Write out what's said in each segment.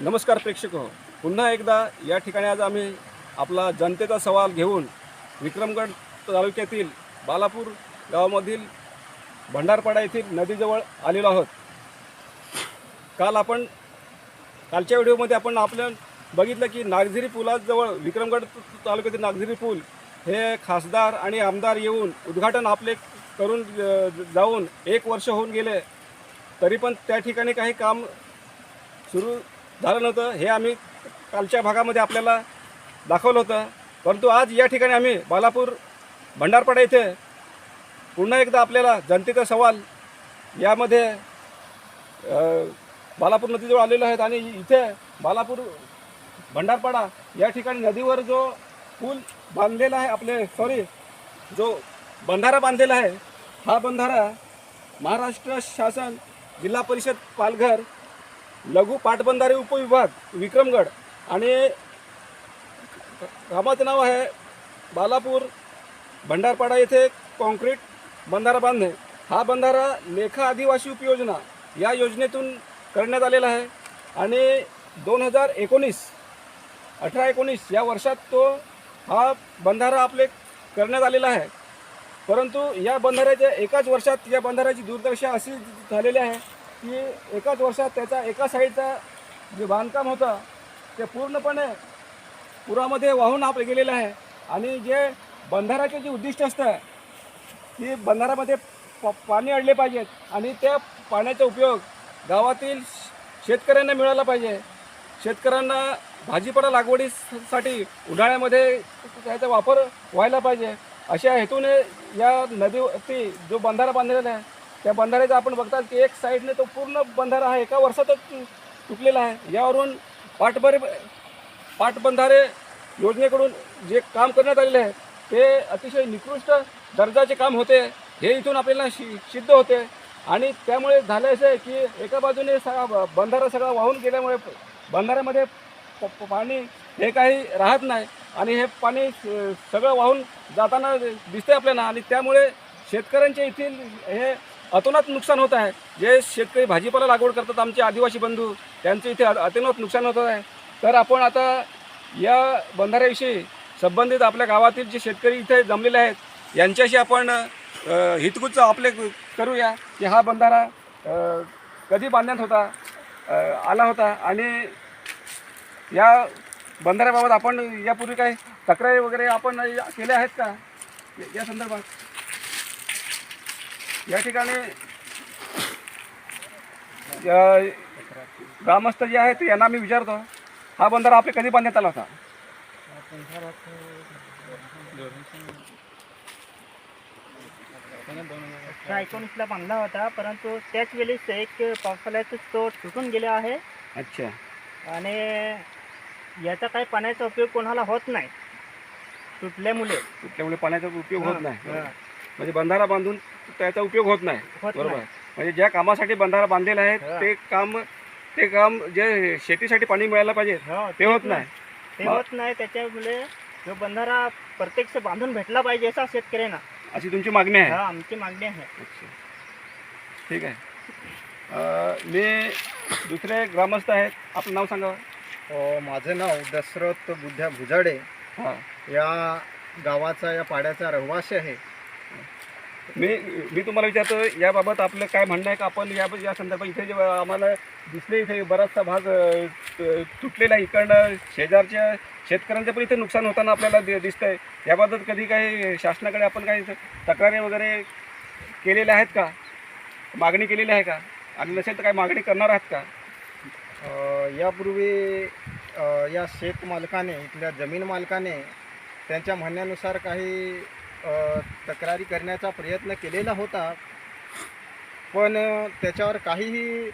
नमस्कार प्रेक्षक हो. पुन्हा एकदा या ठिकाणी आज आम्ही आपला जनतेचा सवाल घेऊन विक्रमगड तालुक्यातील बालापूर गावामधील भंडारपाडा येथील नदीजवळ आलेलो आहोत. काल आपण कालच्या व्हिडिओमध्ये आपण आपल्या बघितलं की नागझिरी पुलाजवळ विक्रमगड तालुक्यातील नागझिरी पूल हे खासदार आणि आमदार येऊन उद्घाटन आपले करून जाऊन एक वर्ष होऊन गेले. तरी पण त्या ठिकाणी काही काम सुरू झालं नव्हतं. हे आम्ही कालच्या भागामध्ये आपल्याला दाखवलं होतं. परंतु आज या ठिकाणी आम्ही बालापूर भंडारपाडा येथे पुन्हा एकदा आपल्याला जनतेचा सवाल यामध्ये बालापूर नदीजवळ आलेलो आहेत आणि इथे बालापूर भंडारपाडा या ठिकाणी नदीवर जो पूल बांधलेला आहे आपले सॉरी जो बंधारा बांधलेला आहे हा बंधारा महाराष्ट्र शासन जिल्हा परिषद पालघर लघु पाटबंधारे उपविभाग विक्रमगड आणि गावाचं नाव आहे बालापूर भंडारपाडा येथे कॉन्क्रीट बंधारा बांधणे. हा बंधारा लेखा आदिवासी उपयोजना या योजनेतून करण्यात आलेला आहे. आणि दोन हजार एकोणीस अठरा एकोणीस या वर्षात तो हा बंधारा आपले करण्यात आलेला आहे. परंतु या बंधाऱ्याच्या एकाच वर्षात या बंधाऱ्याची दुर्दशा अशी झालेली आहे. की एकाच वर्षात त्याचा एका साईडचा जे बांधकाम होतं ते पूर्णपणे पुरामध्ये वाहून आप गेलेलं आहे. आणि जे बंधाऱ्याचे जे उद्दिष्ट असतं की बंधाऱ्यामध्ये प पाणी अडले पाहिजेत आणि त्या पाण्याचा उपयोग गावातील शेतकऱ्यांना मिळाला पाहिजे. शेतकऱ्यांना भाजीपाला लागवडीसाठी उन्हाळ्यामध्ये त्याचा वापर व्हायला पाहिजे. अशा हेतूने या नदीवरती जो बंधारा बांधलेला आहे त्या बंधाऱ्याचा आपण बघताल की एक साईडने तो पूर्ण बंधारा हा एका वर्षातच तुटलेला आहे. यावरून पाटबरे पाटबंधारे योजनेकडून जे काम करण्यात आलेले आहे ते अतिशय निकृष्ट दर्जाचे काम होते. हे इथून आपल्याला शि सिद्ध होते. आणि त्यामुळे झालं असं आहे की एका बाजूने सगळा बंधारा सगळा वाहून गेल्यामुळे बंधाऱ्यामध्ये प- पाणी हे काही राहत नाही. आणि हे पाणी सगळं वाहून जाताना दिसते आपल्याला. आणि त्यामुळे शेतकऱ्यांच्या येथील हे अतोनात नुकसान होत आहे. जे शेतकरी भाजीपाला लागवड करतात आमचे आदिवासी बंधू त्यांचे इथे अतोनात नुकसान होत आहे. तर आपण आता या बंधाऱ्याविषयी संबंधित आपल्या गावातील जे शेतकरी इथे जमलेले आहेत यांच्याशी आपण अ, आपले करूया की हा बंधारा कधी बांधण्यात होता आला होता आणि या बंधाऱ्याबाबत आपण यापूर्वी काही तक्रारी वगैरे आपण केल्या आहेत का? या संदर्भात. या ठिकाणी ग्रामस्थ जे आहेत यांना मी विचारतो हा बंधारा आपले कधी बांधण्यात आला होता? एकोणीसला बांधला होता परंतु त्याच वेळेस एक पावसाळ्यात तो तुटून गेला आहे. अच्छा. आणि याचा काही पाण्याचा उपयोग कोणाला होत नाही. तुटल्यामुळे. त्यामुळे पाण्याचा उपयोग होत नाही. म्हणजे बंधारा बांधून त्याचा उपयोग होत नाही. बरोबर. म्हणजे ज्या कामासाठी बंधारा बांधलेला आहे हा. ते काम ते काम जे शेतीसाठी पाणी मिळायला पाहिजे हो, ते होत नाही. ते होत नाही. त्याच्यामुळे जो बंधारा प्रत्यक्ष बांधून भेटला पाहिजे असा शेतकऱ्यांना. अशी तुमची मागणी आहे? हा आमची मागणी आहे. अच्छा. ठीक आहे. अं, मी दुसरे ग्रामस्थ आहेत. आपलं नाव सांगा. अ, माझं नाव दशरथ बुद्ध्या भुजाडे. हां. या गावाचा या पाड्याचा रहिवासी आहे. मी मी तुम्हाला विचारतो याबाबत आपलं काय म्हणणं आहे का? आपण या या संदर्भात इथे जे आम्हाला दिसले इथे बराचसा भाग तुटलेला आहे. इकडनं शेजारच्या शेतकऱ्यांचं पण इथे नुकसान होताना आपल्याला दि आहे याबाबत कधी काही शासनाकडे आपण काही तक्रारी वगैरे केलेल्या आहेत का? मागणी केलेली आहे का? आणि नसेल तर काही मागणी करणार आहात का? यापूर्वी या शेत मालकाने इथल्या जमीन मालकाने त्यांच्या म्हणण्यानुसार काही तक्रारी करण्याचा प्रयत्न केलेला होता. पण त्याच्यावर काहीही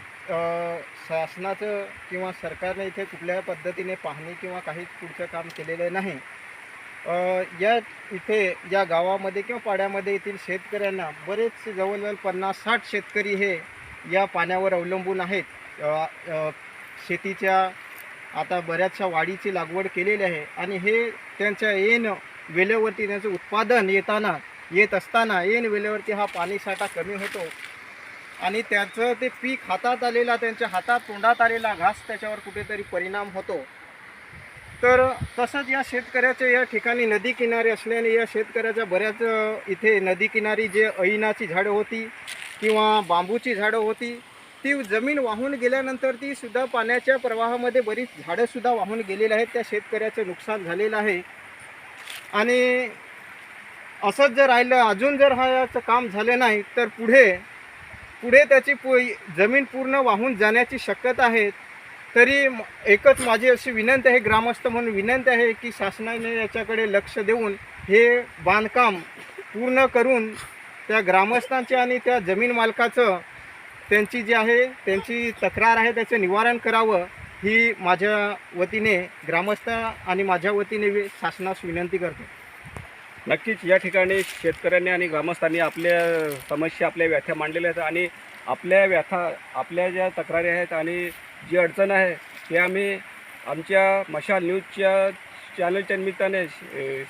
शासनाचं किंवा सरकारने इथे कुठल्या पद्धतीने पाहणी किंवा काही पुढचं काम केलेलं नाही. या इथे या गावामध्ये किंवा पाड्यामध्ये येथील शेतकऱ्यांना बरेच जवळजवळ पन्नास साठ शेतकरी हे या पाण्यावर अवलंबून आहेत. शेतीच्या आता बऱ्याचशा वाढीची लागवड केलेली आहे आणि हे त्यांच्या येणं वेळेवरती त्यांचं उत्पादन येताना येत असताना येण वेळेवरती हा पाणीसाठा कमी होतो. आणि त्याचं ते पीक हातात आलेला त्यांच्या हातात तोंडात आलेला घास त्याच्यावर कुठेतरी परिणाम होतो. तर तसंच या शेतकऱ्याच्या या ठिकाणी नदी किनारी असल्याने या शेतकऱ्याच्या बऱ्याच इथे नदी किनारी जे ऐनाची झाडं होती किंवा बांबूची झाडं होती ती जमीन वाहून गेल्यानंतर ती सुद्धा पाण्याच्या प्रवाहामध्ये बरीच झाडंसुद्धा वाहून गेलेली आहेत. त्या शेतकऱ्याचं नुकसान झालेलं आहे. आणि असंच जर राहिलं अजून जर हा याचं काम झालं नाही तर पुढे पुढे त्याची पु जमीन पूर्ण वाहून जाण्याची शक्यता आहे. तरी एकच माझी अशी विनंती आहे ग्रामस्थ म्हणून विनंती आहे की शासनाने याच्याकडे लक्ष देऊन हे बांधकाम पूर्ण करून त्या ग्रामस्थांचे आणि त्या जमीन मालकाचं त्यांची जी आहे त्यांची तक्रार आहे त्याचं निवारण करावं. ही माझ्या वतीने ग्रामस्थ आणि माझ्या वतीने वि- शासनास विनंती करतो. नक्कीच या ठिकाणी शेतकऱ्यांनी आणि ग्रामस्थांनी आपल्या समस्या आपल्या व्याथ्या मांडलेल्या आहेत आणि आपल्या व्याथा आपल्या ज्या तक्रारी आहेत आणि जी अडचण आहे ते आम्ही आमच्या मशाल न्यूजच्या चॅनलच्या निमित्ताने अ,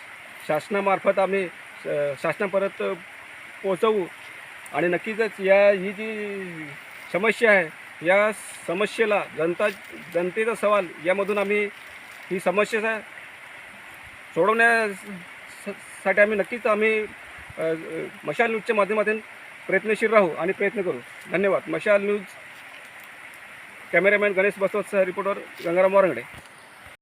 शासनामार्फत आम्ही अ, शासनापर्यंत पोचवू आणि नक्कीच या ही जी समस्या आहे या समस्येला जनता जनतेचा सवाल यामधून आम्ही ही समस्या सोडवण्यासाठी आम्ही नक्कीच आम्ही मशाल न्यूजच्या माध्यमातून प्रयत्नशील राहू आणि प्रयत्न करू. धन्यवाद. मशाल न्यूज कॅमेरामॅन गणेश बसवत सह रिपोर्टर गंगाराम वारंगडे.